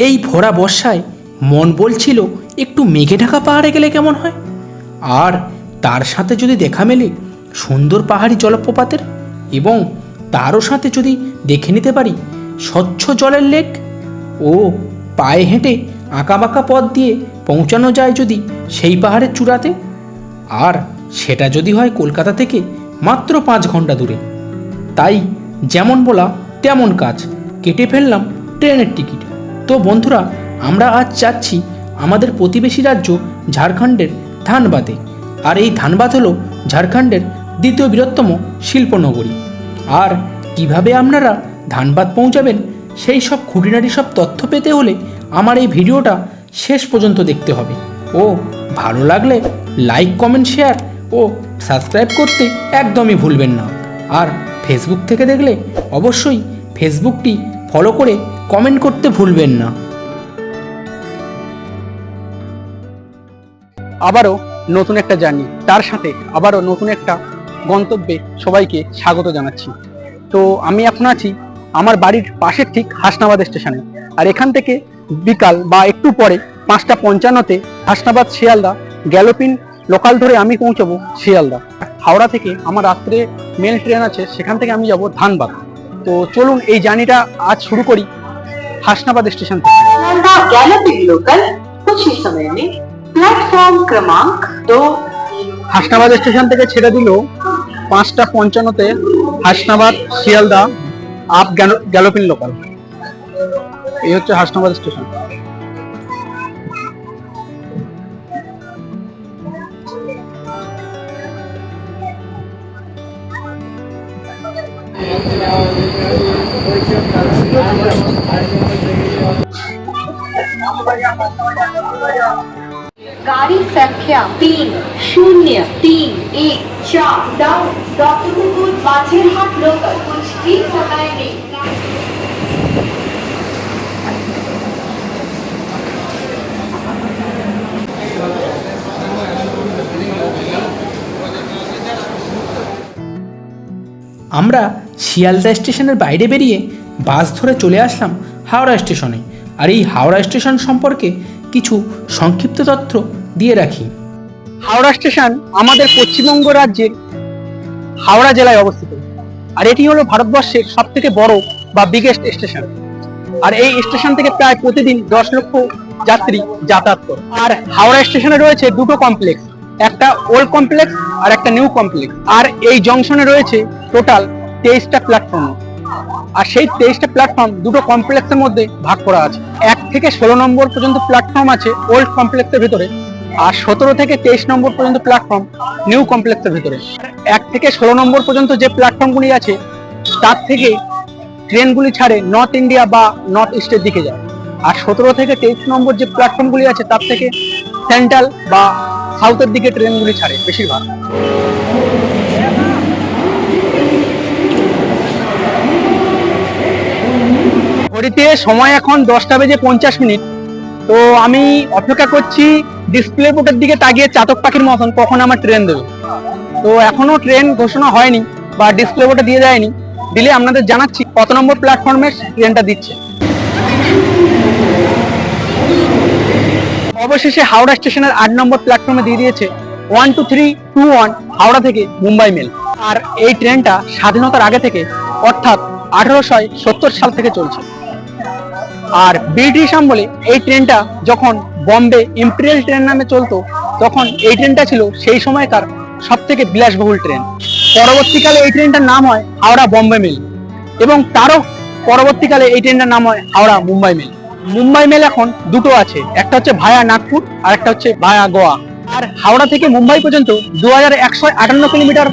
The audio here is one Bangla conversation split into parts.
এই ভরা বর্ষায় মন বলছিল, একটু মেঘে ঢাকা পাহাড়ে গেলে কেমন হয়? আর তার সাথে যদি দেখা মেলে সুন্দর পাহাড়ি জলপ্রপাতের এবং তারও সাথে যদি দেখে নিতে পারি স্বচ্ছ জলের লেক, ও পায়ে হেঁটে আঁকাবাঁকা পথ দিয়ে পৌঁছানো যায় যদি সেই পাহাড়ের চূড়াতে? আর সেটা যদি হয় কলকাতা থেকে মাত্র পাঁচ ঘণ্টা দূরে। তাই যেমন বলা তেমন কাজ। কেটে ফেললাম ট্রেনের টিকিট। তো বন্ধুরা, আমরা আজ যাচ্ছি আমাদের প্রতিবেশী রাজ্য ঝাড়খণ্ডের ধানবাদে। আর এই ধানবাদ হলো ঝাড়খণ্ডের দ্বিতীয় বৃহত্তম শিল্পনগরী। আর কীভাবে আপনারা ধানবাদ পৌঁছাবেন, সেই সব খুঁটিনাটি সব তথ্য পেতে হলে আমার এই ভিডিওটা শেষ পর্যন্ত দেখতে হবে। ও, ভালো লাগলে লাইক, কমেন্ট, শেয়ার ও সাবস্ক্রাইব করতে একদমই ভুলবেন না। আর ফেসবুক থেকে দেখলে অবশ্যই ফেসবুকটি ফলো করে কমেন্ট করতে ভুলবেন না। আবারও নতুন একটা জার্নি। তার সাথে আবারও নতুন একটা গন্তব্যে সবাইকে স্বাগত জানাচ্ছি। তো আমি এখন আছি আমার বাড়ির পাশের ঠিক হাসনাবাদ স্টেশনে। আর এখান থেকে বিকাল বা একটু পরে পাঁচটা পঞ্চান্নতে হাসনাবাদ শিয়ালদা, গ্যালোপিন লোকাল ধরে আমি পৌঁছাবো শিয়ালদা। হাওড়া থেকে আমার রাত্রে মেল ট্রেন আছে, সেখান থেকে আমি যাব ধানবাদ। তো চলুন এই জার্নিটা আজ শুরু করি। হাসনাবাদ স্টেশন থেকে नंदा गैलपिंग लोकल कुछ ही समय में प्लेटफॉर्म क्रमांक दो হাসনাবাদ স্টেশন থেকে ছেড়ে দিল পাঁচটা পঞ্চান্নতে Hasnabad Sealdah up গ্যালো- galloping local এই হচ্ছে হাসনাবাদ স্টেশন गाड़ी संख्या तीन शून्य तीन एक चार डाउन डॉक्टर मुकुल बाछेरहाट लोकल कुछ भी समय में আমরা শিয়ালদা স্টেশনের বাইরে বেরিয়ে বাস ধরে চলে আসলাম হাওড়া স্টেশনে আর এই হাওড়া স্টেশন সম্পর্কে কিছু সংক্ষিপ্ত তথ্য দিয়ে রাখি। হাওড়া স্টেশন আমাদের পশ্চিমবঙ্গ রাজ্যের হাওড়া জেলায় অবস্থিত। আর এটি হলো ভারতবর্ষের সব থেকে বড় বা বিগেস্ট স্টেশন আর এই স্টেশন থেকে প্রায় প্রতিদিন দশ লক্ষ যাত্রী যাতায়াত করে। আর হাওড়া স্টেশনে রয়েছে দুটো কমপ্লেক্স একটা ওল্ড কমপ্লেক্স আর একটা নিউ কমপ্লেক্স আর এই জংশনে রয়েছে টোটাল তেইশটা প্ল্যাটফর্ম আর সেই তেইশটা প্ল্যাটফর্ম দুটো কমপ্লেক্সের মধ্যে ভাগ করা আছে। এক থেকে ষোলো নম্বর পর্যন্ত প্ল্যাটফর্ম আছে ওল্ড কমপ্লেক্সের ভিতরে আর সতেরো থেকে তেইশ নম্বর পর্যন্ত প্ল্যাটফর্ম নিউ কমপ্লেক্সের ভিতরে। এক থেকে ষোলো নম্বর পর্যন্ত যে প্ল্যাটফর্মগুলি আছে, তার থেকে ট্রেনগুলি ছাড়ে নর্থ ইন্ডিয়া বা নর্থ ইস্টের দিকে যায়। আর সতেরো থেকে তেইশ নম্বর যে প্ল্যাটফর্মগুলি আছে, তার থেকে সেন্ট্রাল বা সাউথের দিকে ট্রেনগুলি ছাড়ে বেশিরভাগ। ঘড়িতে সময় এখন দশটা বেজে পঞ্চাশ মিনিট। তো আমি অপেক্ষা করছি ডিসপ্লে বোর্ডের দিকে তাকিয়ে চাতক পাখির মতন, কখন আমার ট্রেন দেবে। তো এখনও ট্রেন ঘোষণা হয়নি বা ডিসপ্লে বোর্ডে দিয়ে দেয়নি দিলে আপনাদের জানাচ্ছি, কত নম্বর প্ল্যাটফর্মে ট্রেনটা দিচ্ছে। অবশেষে হাওড়া স্টেশনের আট নম্বর প্ল্যাটফর্মে দিয়ে দিয়েছে one two three two one Howrah থেকে মুম্বাই মেল আর এই ট্রেনটা স্বাধীনতার আগে থেকে, অর্থাৎ আঠারোশো সত্তর সাল থেকে চলছে। আর ব্রিটিশ আমলে এই ট্রেনটা যখন বম্বে ইম্পেরিয়াল ট্রেন নামে চলতো, তখন এই ট্রেনটা ছিল সেই সময়কার সব থেকে বিলাসবহুল ট্রেন। পরবর্তীকালে এই ট্রেনটার নাম হয় হাওড়া বম্বে মেল এবং তারও পরবর্তীকালে এই ট্রেনটার নাম হয় হাওড়া মুম্বাই মেল। মুম্বাই মেল এখন দুটো আছে, একটা হচ্ছে ভায়া নাগপুর আর একটা হচ্ছে ভায়া গোয়া। আর হাওড়া থেকে মুম্বাই পর্যন্ত দু হাজার একশো আটান্ন কিলোমিটার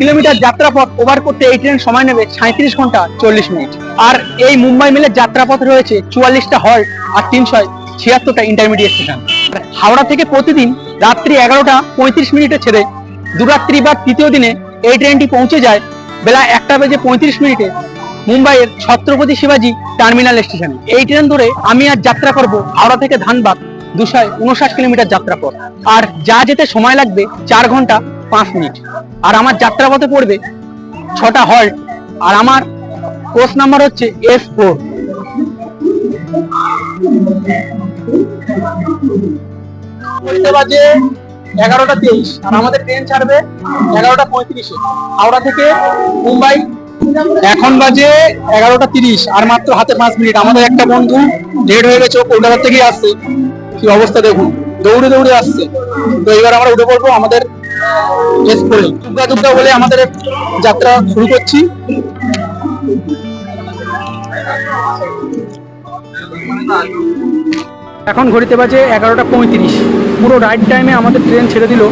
কিলোমিটার যাত্রাপথ ওভার করতে এই ট্রেন সময় নেবে সাঁত্রিশ ঘণ্টা চল্লিশ মিনিট। আর এই মুম্বাই মেলের যাত্রাপথ রয়েছে চুয়াল্লিশটা হল্ট আর তিনশো ছিয়াত্তরটা ইন্টারমিডিয়েট স্টেশন হাওড়া থেকে প্রতিদিন রাত্রি এগারোটা পঁয়ত্রিশ মিনিটে ছেড়ে দুরাত্রি বা তৃতীয় দিনে এই ট্রেনটি পৌঁছে যায় বেলা একটা বেজে পঁয়ত্রিশ মিনিটে মুম্বাইয়ের ছত্রপতি শিবাজি টার্মিনাল স্টেশনে এই ট্রেন ধরে আমি আজ যাত্রা করব হাওড়া থেকে ধানবাদ দুশো উনষাট কিলোমিটার যাত্রাপথ। আর যা যেতে সময় লাগবে চার ঘণ্টা পাঁচ মিনিট। আর আমার যাত্রাপথে পড়বে ছটা হল্ট। আর আমার কোর্স নাম্বার হচ্ছে এস ফোর। বলতে বাজে এগারোটা তেইশ। আর আমাদের ট্রেন ছাড়বে এগারোটা পঁয়ত্রিশে। হাওড়া থেকে মুম্বাই। এখন বাজে এগারোটা তিরিশ। আর মাত্র হাতে পাঁচ মিনিট। আমাদের একটা বন্ধু লেট হয়ে গেছে, ও কলকাতা থেকেই আসছে। কি অবস্থা দেখুন। দৌড়ে দৌড়ে আসছে। তো এবার আমরা উঠে পড়ব আমাদের ড্রেস পরে দুর্গা দুর্গা বলে আমাদের যাত্রা শুরু করছি। এখন ঘড়িতে বাজে এগারোটা পঁয়ত্রিশ। পুরো রাইট টাইমে আমাদের ট্রেন ছেড়ে দিল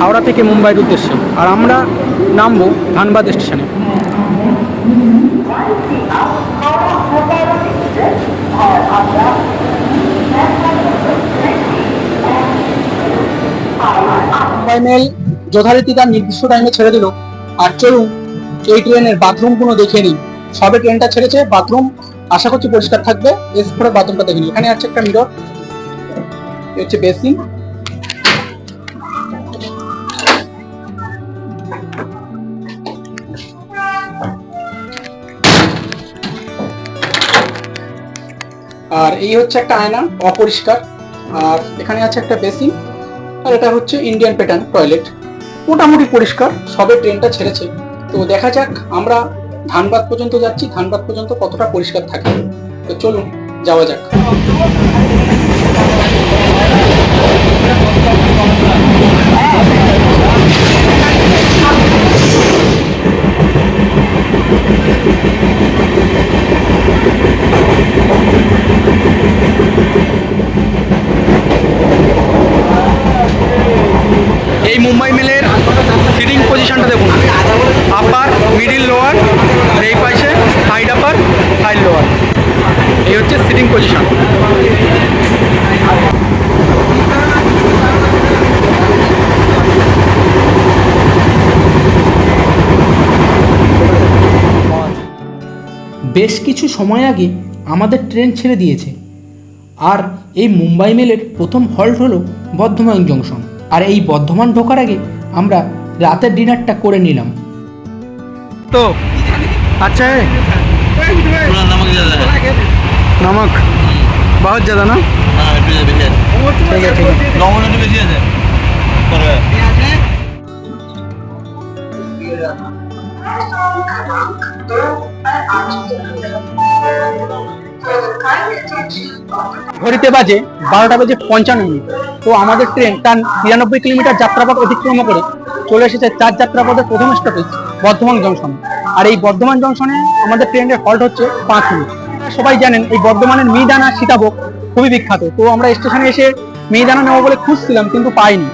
হাওড়া থেকে মুম্বাইয়ের উদ্দেশ্যে। আর আমরা নামবো ধানবাদ স্টেশনে মুম্বাই মেল যথারীতি তার নির্দিষ্ট টাইমে ছেড়ে দিল। আর চলুন, এই ট্রেনের বাথরুমগুলো দেখে নিই। সবে ট্রেনটা ছেড়েছে বাথরুম আশা করছি পরিষ্কার থাকবে। এস করে বাথরুমটা দেখে নিই। এখানে আছে একটা মিরর হচ্ছে বেসিন আর এই হচ্ছে একটা আয়না, অপরিষ্কার। আর এখানে আছে একটা বেসিন আর এটা হচ্ছে ইন্ডিয়ান প্যাটার্ন টয়লেট মোটামুটি পরিষ্কার। সবে ট্রেনটা ছেড়েছে। তো দেখা যাক, আমরা ধানবাদ পর্যন্ত যাচ্ছি। ধানবাদ পর্যন্ত কতটা পরিষ্কার থাকে। তো চলুন, যাওয়া যাক এই মুম্বাই মেলের সিটিং পজিশনটা দেখুন আপার মিডিল লোয়ার আর এই পাশে সাইড আপার সাইড লোয়ার এই হচ্ছে সিটিং position. বেশ কিছু সময় আগে আমাদের ট্রেন ছেড়ে দিয়েছে। আর এই মুম্বাই মেলের প্রথম হল্ট হলো বর্ধমান জংশন। আর এই বর্ধমান ঢোকার আগে আমরা রাতের ডিনারটা করে নিলাম। তো আচ্ছা नमक ज़्यादा है नमक बहुत ज़्यादा ना हाँ बेसिए बेसिए ठीक है ठीक है लौंग मिनट बेसिए है पर ঘড়িতে বাজে বারোটা বাজে পঞ্চান্ন মিনিট তো আমাদের ট্রেন তার নিরানব্বই কিলোমিটার যাত্রাপথ অতিক্রম করে চলে এসেছে চার যাত্রাপথের প্রথম স্টপেজ বর্ধমান জংশন আর এই বর্ধমান জংশনে আমাদের ট্রেনের হল্ট হচ্ছে পাঁচ মিনিট সবাই জানেন এই বর্ধমানের মিহিদানা সীতাভোগ খুবই বিখ্যাত। তো আমরা স্টেশনে এসে মিহিদানা নেব বলে খুঁজছিলাম, কিন্তু পাইনি।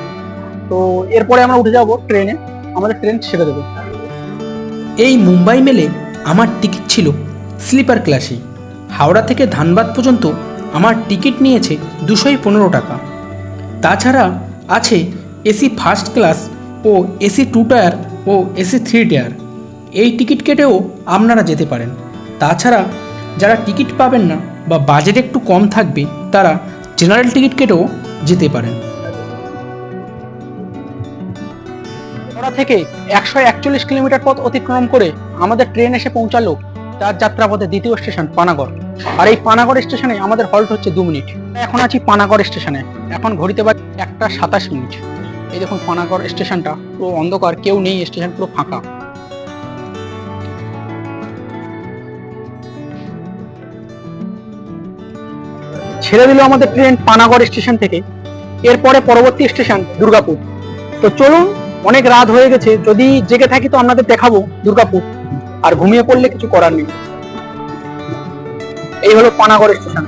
তো এরপরে আমরা উঠে যাব ট্রেনে, আমাদের ট্রেন ছেড়ে দেবে। এই মুম্বাই মেলে আমার টিকিট ছিল স্লিপার ক্লাসে। হাওড়া থেকে ধানবাদ পর্যন্ত আমার টিকিট নিয়েছে দুশোই পনেরো টাকা। তাছাড়া আছে এসি ফার্স্ট ক্লাস ও এসি টু টায়ার ও এসি থ্রি টায়ার। এই টিকিট কেটেও আপনারা যেতে পারেন। তাছাড়া যারা টিকিট পাবেন না বা বাজেট একটু কম থাকবে, তারা জেনারেল টিকিট কেটেও যেতে পারেন। থেকে একশো একচল্লিশ কিলোমিটার পথ অতিক্রম করে আমাদের ট্রেন এসে পৌঁছালো তার যাত্রাপথে দ্বিতীয় স্টেশন, পানাগড়। আর এই পানাগড় স্টেশনে আমাদের হল্ট হচ্ছে দু মিনিট। এখন আছি পানাগড় স্টেশনে। এখন ঘড়িতে বাজে একটা সাতাশ মিনিট। এই দেখুন পানাগড় স্টেশনটা পুরো অন্ধকার, কেউ নেই, স্টেশন পুরো ফাঁকা। ছেড়ে দিল আমাদের ট্রেন পানাগড় স্টেশন থেকে। এরপরে পরবর্তী স্টেশন দুর্গাপুর। তো চলুন, অনেক রাত হয়ে গেছে, যদি জেগে থাকি তো আপনাদের দেখাবো দুর্গাপুর। আর ঘুমিয়ে পড়লে কিছু করার নেই। এই হলো পানাগড় স্টেশন।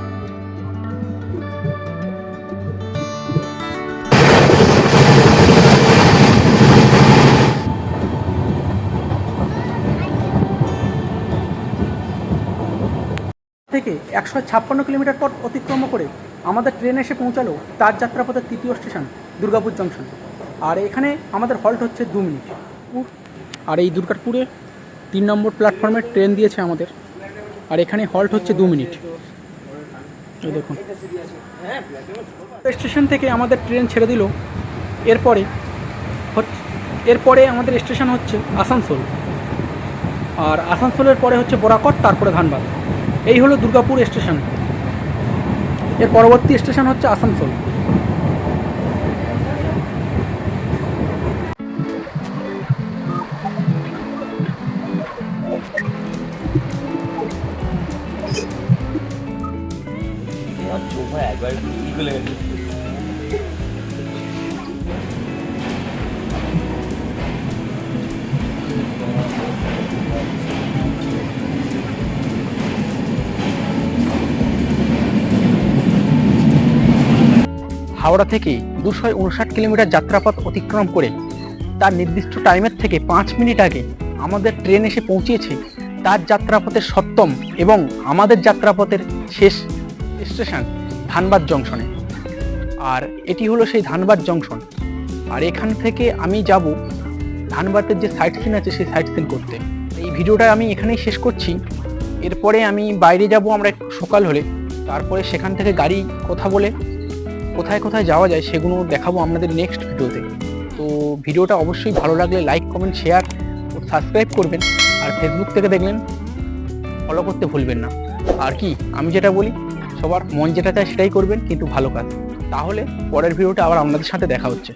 একশো ছাপ্পান্ন কিলোমিটার পথ অতিক্রম করে আমাদের ট্রেন এসে পৌঁছালো তার যাত্রাপথের তৃতীয় স্টেশন, দুর্গাপুর জংশন। আর এখানে আমাদের হল্ট হচ্ছে দু মিনিট। আর এই দুর্গাপুরে তিন নম্বর প্ল্যাটফর্মে ট্রেন দিয়েছে আমাদের। আর এখানে হল্ট হচ্ছে দু মিনিট। দেখুন। স্টেশন থেকে আমাদের ট্রেন ছেড়ে দিল। এরপরে এরপরে আমাদের স্টেশন হচ্ছে আসানসোল। আর আসানসোলের পরে হচ্ছে বরাকট, তারপরে ধানবাদ। এই হলো দুর্গাপুর স্টেশন। এর পরবর্তী স্টেশন হচ্ছে আসানসোল। হাওড়া থেকে দুশো উনষাট কিলোমিটার যাত্রাপথ অতিক্রম করে তার নির্দিষ্ট টাইমের থেকে পাঁচ মিনিট আগে আমাদের ট্রেন এসে পৌঁছিয়েছে তার যাত্রাপথের সপ্তম এবং আমাদের যাত্রাপথের শেষ স্টেশন ধানবাদ জংশনে। আর এটি হলো সেই ধানবাদ জংশন। আর এখান থেকে আমি যাব ধানবাদের যে সাইট সিন আছে সেই সাইট সিন করতে। এই ভিডিওটা আমি এখানেই শেষ করছি। এরপরে আমি বাইরে যাব আমরা একটু সকাল হলে। তারপরে সেখান থেকে গাড়ি কথা বলে কোথায় কোথায় যাওয়া যায় সেগুলো দেখাবো আপনাদের নেক্সট ভিডিওতে। তো ভিডিওটা অবশ্যই ভালো লাগলে লাইক কমেন্ট শেয়ার ও সাবস্ক্রাইব করবেন। আর ফেসবুক থেকে দেখলেন ফলো করতে ভুলবেন না। আর কি, আমি যেটা বলি, সবার মন যেটা চায় সেটাই করবেন, কিন্তু ভালো কাজ। তাহলে পরের ভিডিওটা আবার আপনাদের সাথে দেখা হচ্ছে।